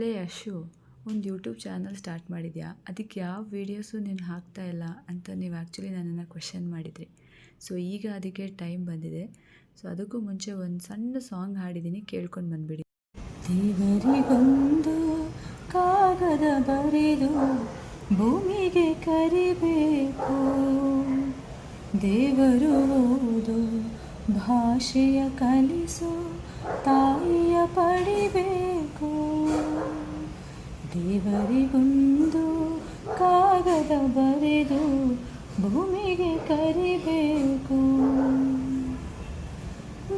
ಲೇ ಅಶು ಒಂದು YouTube channel start ಮಾಡಿದ್ಯಾ? ಅದಕ್ಕೆ ಯಾವ ವೀಡಿಯೋಸು ನೀನು ಹಾಕ್ತಾ ಇಲ್ಲ ಅಂತ ನೀವು ಆ್ಯಕ್ಚುಲಿ ನನ್ನನ್ನು ಕ್ವೆಶನ್ ಮಾಡಿದ್ರಿ. ಸೊ ಈಗ ಅದಕ್ಕೆ ಟೈಮ್ ಬಂದಿದೆ. ಸೊ ಅದಕ್ಕೂ ಮುಂಚೆ ಒಂದು ಸಣ್ಣ ಸಾಂಗ್ ಹಾಡಿದ್ದೀನಿ ಕೇಳ್ಕೊಂಡು ಬಂದುಬಿಡಿ. ದೇವರಿಗೊಂದು ಕಾಗದ ಬರೆದು ಭೂಮಿಗೆ ಕರಿಬೇಕು. ದೇವರು ಓದು ಭಾಷೆಯ ಕಲಿಸು ತಾಯಿಯ ಪಡಿಬೇಕು. ದೇವರಿಗೊಂದು ಕಾಗದ ಬರೆದು ಭೂಮಿಗೆ ಕರಿಬೇಕು.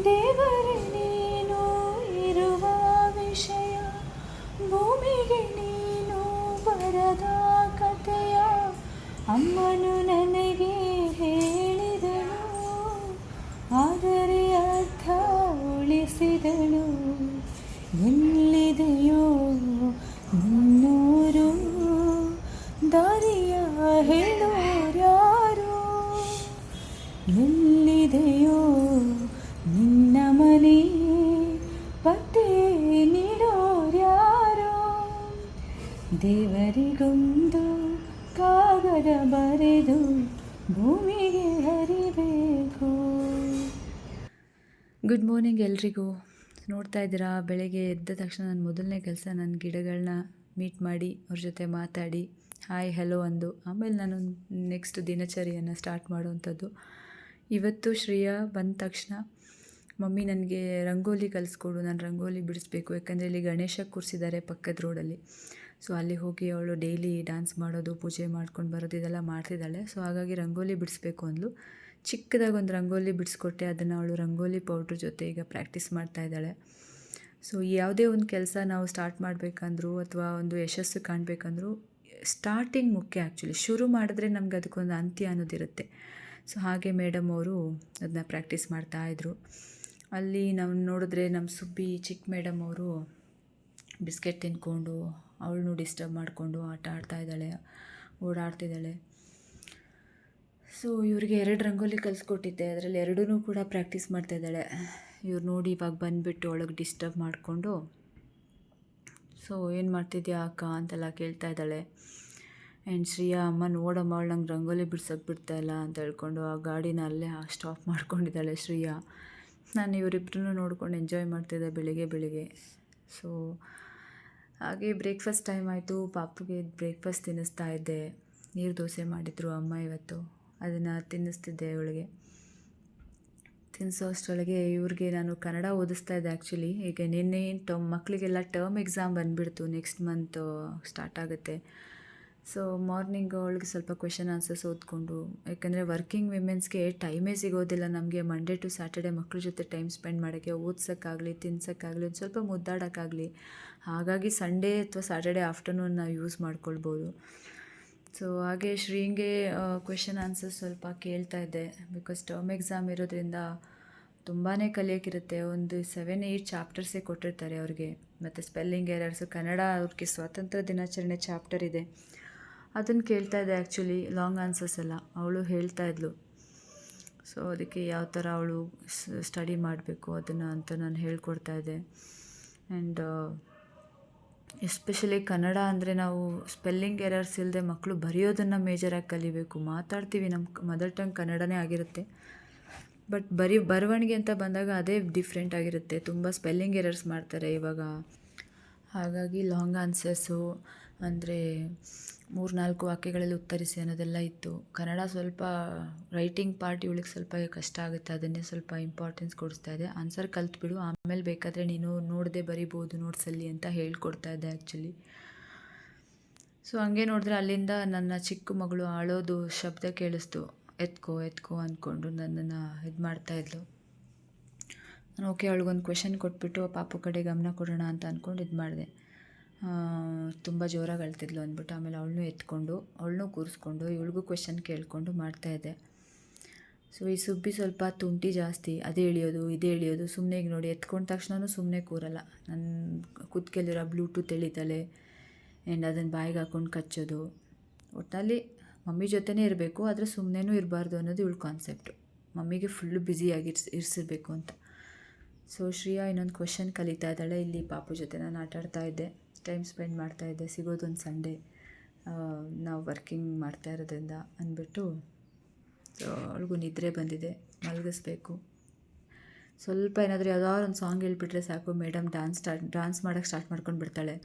ದೇವರೇ ನೀನು ಇರುವ ವಿಷಯ ಎಲ್ಲಿದೆಯೋ ನಿನ್ನ ಮನೆ ಪತ್ತೆ ನೀಡೋರ್ಯಾರೋ ದೇವರಿಗೊಂದು ಕಾಗದ ಬರೆದು ಭೂಮಿಗೆ ಹರಿಬೇಕು. ಗುಡ್ ಮಾರ್ನಿಂಗ್ ಎಲ್ರಿಗೂ. ನೋಡ್ತಾ ಇದ್ದೀರಾ? ಬೆಳಗ್ಗೆ ಎದ್ದ ತಕ್ಷಣ ನನ್ನ ಮೊದಲನೇ ಕೆಲಸ, ನನ್ನ ಗಿಡಗಳನ್ನ ಮೀಟ್ ಮಾಡಿ, ಅವ್ರ ಜೊತೆ ಮಾತಾಡಿ ಹಾಯ್ ಹೆಲೋ ಅಂದು. ಆಮೇಲೆ ನಾನು ನೆಕ್ಸ್ಟ್ ದಿನಚರಿಯನ್ನು ಸ್ಟಾರ್ಟ್ ಮಾಡುವಂಥದ್ದು. ಇವತ್ತು ಶ್ರೇಯಾ ಬಂದ ತಕ್ಷಣ, ಮಮ್ಮಿ, ನನಗೆ ರಂಗೋಲಿ ಕಲಿಸ್ಕೊಡು, ನಾನು ರಂಗೋಲಿ ಬಿಡಿಸ್ಬೇಕು, ಯಾಕಂದರೆ ಇಲ್ಲಿ ಗಣೇಶ ಕೂರಿಸಿದ್ದಾರೆ ಪಕ್ಕದ ರೋಡಲ್ಲಿ. ಸೊ, ಅಲ್ಲಿ ಹೋಗಿ ಅವಳು ಡೈಲಿ ಡ್ಯಾನ್ಸ್ ಮಾಡೋದು, ಪೂಜೆ ಮಾಡ್ಕೊಂಡು ಬರೋದು, ಇದೆಲ್ಲ ಮಾಡ್ತಿದ್ದಾಳೆ. ಸೊ, ಹಾಗಾಗಿ ರಂಗೋಲಿ ಬಿಡಿಸ್ಬೇಕು ಅಂದ್ಲು. ಚಿಕ್ಕದಾಗಿ ಒಂದು ರಂಗೋಲಿ ಬಿಡಿಸ್ಕೊಟ್ಟೆ, ಅದನ್ನು ಅವಳು ರಂಗೋಲಿ ಪೌಡ್ರ್ ಜೊತೆ ಈಗ ಪ್ರಾಕ್ಟೀಸ್ ಮಾಡ್ತಾ ಇದ್ದಾಳೆ. ಸೊ ಯಾವುದೇ ಒಂದು ಕೆಲಸ ನಾವು ಸ್ಟಾರ್ಟ್ ಮಾಡಬೇಕಂದ್ರೂ, ಅಥವಾ ಒಂದು ಯಶಸ್ಸು ಕಾಣಬೇಕಂದ್ರೂ, ಸ್ಟಾರ್ಟಿಂಗ್ ಮುಖ್ಯ ಆ್ಯಕ್ಚುಲಿ ಶುರು ಮಾಡಿದ್ರೆ ನಮ್ಗೆ ಅದಕ್ಕೊಂದು ಅಂತ್ಯ ಅನ್ನೋದಿರುತ್ತೆ. ಸೊ ಹಾಗೆ ಮೇಡಮ್ ಅವರು ಅದನ್ನ ಪ್ರಾಕ್ಟೀಸ್ ಮಾಡ್ತಾಯಿದ್ರು ಅಲ್ಲಿ ನಾವು ನೋಡಿದ್ರೆ ನಮ್ಮ ಸುಬ್ಬಿ ಚಿಕ್ಕ ಮೇಡಮ್ ಅವರು ಬಿಸ್ಕೆಟ್ ತಿನ್ಕೊಂಡು, ಅವಳನ್ನು ಡಿಸ್ಟರ್ಬ್ ಮಾಡಿಕೊಂಡು ಆಟ ಆಡ್ತಾ ಇದ್ದಾಳೆ, ಓಡಾಡ್ತಿದ್ದಾಳೆ. ಸೊ ಇವರಿಗೆ ಎರಡು ರಂಗೋಲಿ ಕಲಿಸ್ಕೊಟ್ಟಿದ್ದೆ. ಅದರಲ್ಲಿ ಎರಡೂ ಕೂಡ ಪ್ರಾಕ್ಟೀಸ್ ಮಾಡ್ತಾ ಇದ್ದಾಳೆ. ಇವ್ರು ನೋಡಿ ಇವಾಗ ಬಂದುಬಿಟ್ಟು ಒಳಗೆ ಡಿಸ್ಟರ್ಬ್ ಮಾಡಿಕೊಂಡು, ಸೊ ಏನು ಮಾಡ್ತಿದ್ಯಾ ಅಕ್ಕ? ಅಂತೆಲ್ಲ ಕೇಳ್ತಾ ಇದ್ದಾಳೆ. ಆ್ಯಂಡ್ ಶ್ರೀಯಾ ಅಮ್ಮ ನೋಡಮ್ಮ ಅವಳು ನಂಗೆ ರಂಗೋಲಿ ಬಿಡ್ಸೋಕೆ ಬಿಡ್ತಾ ಇಲ್ಲ ಅಂತ ಹೇಳ್ಕೊಂಡು ಆ ಗಾಡಿನ ಅಲ್ಲೇ ಸ್ಟಾಪ್ ಮಾಡ್ಕೊಂಡಿದ್ದಾಳೆ ಶ್ರೀಯಾ. ನಾನು ಇವರಿಬ್ಬರನ್ನು ನೋಡ್ಕೊಂಡು ಎಂಜಾಯ್ ಮಾಡ್ತಿದ್ದೆ ಬೆಳಿಗ್ಗೆ ಬೆಳಿಗ್ಗೆ. ಸೊ ಹಾಗೆ ಬ್ರೇಕ್ಫಾಸ್ಟ್ ಟೈಮ್ ಆಯಿತು, ಪಾಪುಗೆ ಬ್ರೇಕ್ಫಾಸ್ಟ್ ತಿನ್ನಿಸ್ತಾ ಇದ್ದೆ. ನೀರು ದೋಸೆ ಮಾಡಿದರು ಅಮ್ಮ ಇವತ್ತು. ಅದನ್ನು ತಿನ್ನಿಸ್ತಿದ್ದೆ ಅವಳಿಗೆ. ತಿನ್ನಿಸೋ ಅಷ್ಟರೊಳಗೆ ಇವ್ರಿಗೆ ನಾನು ಕನ್ನಡ ಓದಿಸ್ತಾ ಇದ್ದೆ ಆ್ಯಕ್ಚುಲಿ ಈಗ ನಿನ್ನೆ ಟರ್ಮ್ ಮಕ್ಕಳಿಗೆಲ್ಲ ಟರ್ಮ್ ಎಕ್ಸಾಮ್ ಬಂದುಬಿಡ್ತು ನೆಕ್ಸ್ಟ್ ಮಂತು ಸ್ಟಾರ್ಟ್ ಆಗುತ್ತೆ. ಸೊ ಮಾರ್ನಿಂಗ್ ಅವಳಿಗೆ ಸ್ವಲ್ಪ ಕ್ವೆಶನ್ ಆನ್ಸರ್ಸ್ ಓದ್ಕೊಂಡು, ಯಾಕಂದರೆ ವರ್ಕಿಂಗ್ ವಿಮೆನ್ಸ್ಗೆ ಟೈಮೇ ಸಿಗೋದಿಲ್ಲ ನಮಗೆ. ಮಂಡೇ ಟು ಸ್ಯಾಟರ್ಡೆ ಮಕ್ಕಳ ಜೊತೆ ಟೈಮ್ ಸ್ಪೆಂಡ್ ಮಾಡೋಕ್ಕೆ, ಓದ್ಸೋಕ್ಕಾಗಲಿ, ತಿನ್ಸೋಕ್ಕಾಗಲಿ, ಒಂದು ಸ್ವಲ್ಪ ಮುದ್ದಾಡೋಕ್ಕಾಗಲಿ, ಹಾಗಾಗಿ ಸಂಡೇ ಅಥವಾ ಸ್ಯಾಟರ್ಡೆ ಆಫ್ಟರ್ನೂನ್ ನಾವು ಯೂಸ್ ಮಾಡ್ಕೊಳ್ಬೋದು. ಸೊ ಹಾಗೆ ಶ್ರೀಂಗೆ ಕ್ವೆಶನ್ ಆನ್ಸರ್ಸ್ ಸ್ವಲ್ಪ ಕೇಳ್ತಾ ಇದ್ದೆ. ಬಿಕಾಸ್ ಟರ್ಮ್ ಎಕ್ಸಾಮ್ ಇರೋದ್ರಿಂದ ತುಂಬಾ ಕಲಿಯೋಕ್ಕಿರುತ್ತೆ. ಒಂದು ಸೆವೆನ್ ಏಯ್ಟ್ ಚಾಪ್ಟರ್ಸೇ ಕೊಟ್ಟಿರ್ತಾರೆ ಅವ್ರಿಗೆ. ಮತ್ತು ಸ್ಪೆಲ್ಲಿಂಗ್ ಎರರ್ಸು ಕನ್ನಡ ಅವ್ರಿಗೆ ಸ್ವಾತಂತ್ರ್ಯ ದಿನಾಚರಣೆ ಚಾಪ್ಟರ್ ಇದೆ. ಅದನ್ನು ಕೇಳ್ತಾ ಇದ್ದೆ ಆ್ಯಕ್ಚುಲಿ ಲಾಂಗ್ ಆನ್ಸರ್ಸ್ ಎಲ್ಲ. ಅವಳು ಹೇಳ್ತಾ ಇದ್ಲು. ಸೊ ಅದಕ್ಕೆ ಯಾವ ಥರ ಅವಳು ಸ್ಟಡಿ ಮಾಡಬೇಕು ಅದನ್ನು ಅಂತ ನಾನು ಹೇಳ್ಕೊಡ್ತಾ ಇದ್ದೆ. ಆ್ಯಂಡ್ ಎಸ್ಪೆಷಲಿ ಕನ್ನಡ ಅಂದರೆ ನಾವು ಸ್ಪೆಲ್ಲಿಂಗ್ ಎರರ್ಸ್ ಇಲ್ಲದೆ ಮಕ್ಕಳು ಬರೆಯೋದನ್ನು ಮೇಜರಾಗಿ ಕಲಿಬೇಕು. ಮಾತಾಡ್ತೀವಿ ನಮ್ಮ ಮದರ್ ಟಂಗ್ ಕನ್ನಡನೇ ಆಗಿರುತ್ತೆ. ಬಟ್ ಬರೀ, ಬರವಣಿಗೆ ಅಂತ ಬಂದಾಗ ಅದೇ ಡಿಫ್ರೆಂಟ್ ಆಗಿರುತ್ತೆ. ತುಂಬ ಸ್ಪೆಲ್ಲಿಂಗ್ ಎರರ್ಸ್ ಮಾಡ್ತಾರೆ ಇವಾಗ. ಹಾಗಾಗಿ ಲಾಂಗ್ ಆನ್ಸರ್ಸು ಅಂದರೆ ಮೂರು ನಾಲ್ಕು ವಾಕ್ಯಗಳಲ್ಲಿ ಉತ್ತರಿಸಿ ಅನ್ನೋದೆಲ್ಲ ಇತ್ತು. ಕನ್ನಡ ಸ್ವಲ್ಪ ರೈಟಿಂಗ್ ಪಾರ್ಟ್ ಇವಳಿಗೆ ಸ್ವಲ್ಪ ಕಷ್ಟ ಆಗುತ್ತೆ. ಅದನ್ನೇ ಸ್ವಲ್ಪ ಇಂಪಾರ್ಟೆನ್ಸ್ ಕೊಡಿಸ್ತಾ ಇದೆ. ಆನ್ಸರ್ ಕಲ್ತ್ಬಿಡು ಆಮೇಲೆ ಬೇಕಾದರೆ ನೀನು ನೋಡದೆ ಬರಿಬೋದು ನೋಟ್ಸಲ್ಲಿ ಅಂತ ಹೇಳ್ಕೊಡ್ತಾ ಇದ್ದೆ ಆ್ಯಕ್ಚುಲಿ ಸೊ ಹಂಗೆ ನೋಡಿದ್ರೆ ಅಲ್ಲಿಂದ ನನ್ನ ಚಿಕ್ಕ ಮಗಳು ಆಳೋದು ಶಬ್ದ ಕೇಳಿಸ್ತು. ಎತ್ಕೋ ಎತ್ಕೋ ಅಂದ್ಕೊಂಡು ನನ್ನನ್ನು ಇದು ಮಾಡ್ತಾಯಿದ್ಲು ನಾನು ಓಕೆ ಅವಳಿಗೊಂದು ಕ್ವೆಶನ್ ಕೊಟ್ಬಿಟ್ಟು ಪಾಪು ಕಡೆ ಗಮನ ಕೊಡೋಣ ಅಂತ ಅಂದ್ಕೊಂಡು ಇದು ಮಾಡಿದೆ. ತುಂಬ ಜೋರಾಗಿ ಅಳ್ತಿದ್ಲು ಅಂದ್ಬಿಟ್ಟು ಆಮೇಲೆ ಅವಳನ್ನು ಎತ್ಕೊಂಡು ಅವಳನ್ನೂ ಕೂರಿಸ್ಕೊಂಡು, ಇವಳಿಗೂ ಕ್ವೆಶನ್ ಕೇಳಿಕೊಂಡು ಮಾಡ್ತಾಯಿದ್ದೆ ಸೊ ಈ ಸುಬ್ಬಿ ಸ್ವಲ್ಪ ತುಂಟಿ ಜಾಸ್ತಿ, ಅದೇ ಎಳಿಯೋದು, ಇದೇ ಎಳಿಯೋದು ಸುಮ್ಮನೆ ನೋಡಿ, ಎತ್ಕೊಂಡ ತಕ್ಷಣವೂ ಸುಮ್ಮನೆ ಕೂರಲ್ಲ. ನನ್ನ ಕುತ್ಕೆಲಿರೋ ಬ್ಲೂಟೂತ್ ಎಳಿತಾಳೆ ಆ್ಯಂಡ್ ಅದನ್ನು ಬಾಯಿಗೆ ಹಾಕ್ಕೊಂಡು ಕಚ್ಚೋದು. ಒಟ್ಟಿನಲ್ಲಿ ಮಮ್ಮಿ ಜೊತೆನೇ ಇರಬೇಕು, ಆದರೆ ಸುಮ್ಮನೆನೂ ಇರಬಾರ್ದು ಅನ್ನೋದು ಇವಳು ಕಾನ್ಸೆಪ್ಟು ಮಮ್ಮಿಗೆ ಫುಲ್ಲು ಬ್ಯುಸಿಯಾಗಿ ಇರ್ಸ್, ಇರಿಸಿರ್ಬೇಕು ಅಂತ. ಸೊ ಶ್ರೇಯಾ ಇನ್ನೊಂದು ಕ್ವೆಶನ್ ಕಲಿತಾ ಇದ್ದಾಳೆ. ಇಲ್ಲಿ ಪಾಪು ಜೊತೆ ನಾನು ಆಟಾಡ್ತಾ ಇದ್ದೆ. ಟೈಮ್ ಸ್ಪೆಂಡ್ ಮಾಡ್ತಾಯಿದ್ದೆ ಸಿಗೋದೊಂದು ಸಂಡೇ ನಾವು ವರ್ಕಿಂಗ್ ಮಾಡ್ತಾ ಇರೋದ್ರಿಂದ ಅಂದ್ಬಿಟ್ಟು ಸೊ ಅವಳಿಗೂ ನಿದ್ರೆ ಬಂದಿದೆ. ಮಲಗಿಸ್ಬೇಕು. ಸ್ವಲ್ಪ ಏನಾದರೂ ಯಾವ್ದಾದ್ರು ಒಂದು ಸಾಂಗ್ ಹೇಳ್ಬಿಟ್ರೆ ಸಾಕು. ಮೇಡಮ್ ಡ್ಯಾನ್ಸ್ ಸ್ಟಾರ್ಟ್ ಡ್ಯಾನ್ಸ್ ಮಾಡೋಕ್ಕೆ ಸ್ಟಾರ್ಟ್ ಮಾಡ್ಕೊಂಡು ಬಿಡ್ತಾಳೆ.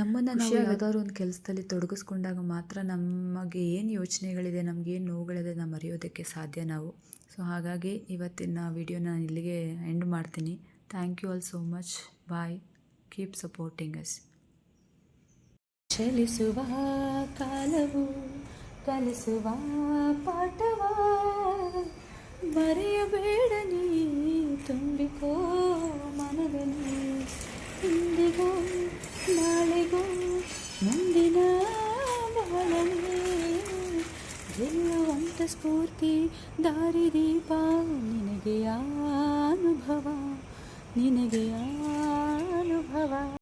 ನಮ್ಮನ್ನು ನಾವು ಯಾವ್ದಾದ್ರು ಒಂದು ಕೆಲಸದಲ್ಲಿ ತೊಡಗಿಸ್ಕೊಂಡಾಗ ಮಾತ್ರ ನಮಗೆ ಏನು ಯೋಚನೆಗಳಿದೆ ಏನು ನೋವುಗಳಿದೆ ನಾವು ಮರೆಯೋದಕ್ಕೆ ಸಾಧ್ಯ ನಾವು. ಸೊ ಹಾಗಾಗಿ ಇವತ್ತಿನ ವಿಡಿಯೋ ನಾನು ಇಲ್ಲಿಗೆ ಎಂಡ್ ಮಾಡ್ತೀನಿ. Thank you all so much bye keep supporting us ಚಲಿಸುವ ಕಾಲವು ಕಲಿಸುವ ಪಾಠವ ಮರೆಯಬೇಡ ನೀ ತುಂಬಿಕೋ ಮನದಲ್ಲಿ ಇಂದಿಗೂ ನಾಳೆಗೂ ಮುಂದಿನ ಬಾಳಲ್ಲಿ ಗೆಲ್ಲುವಂತ ಸ್ಫೂರ್ತಿ ದಾರಿದೀಪ ನಿನಗೆ ಅನುಭವ ನಿನಗೆ ಅನುಭವ.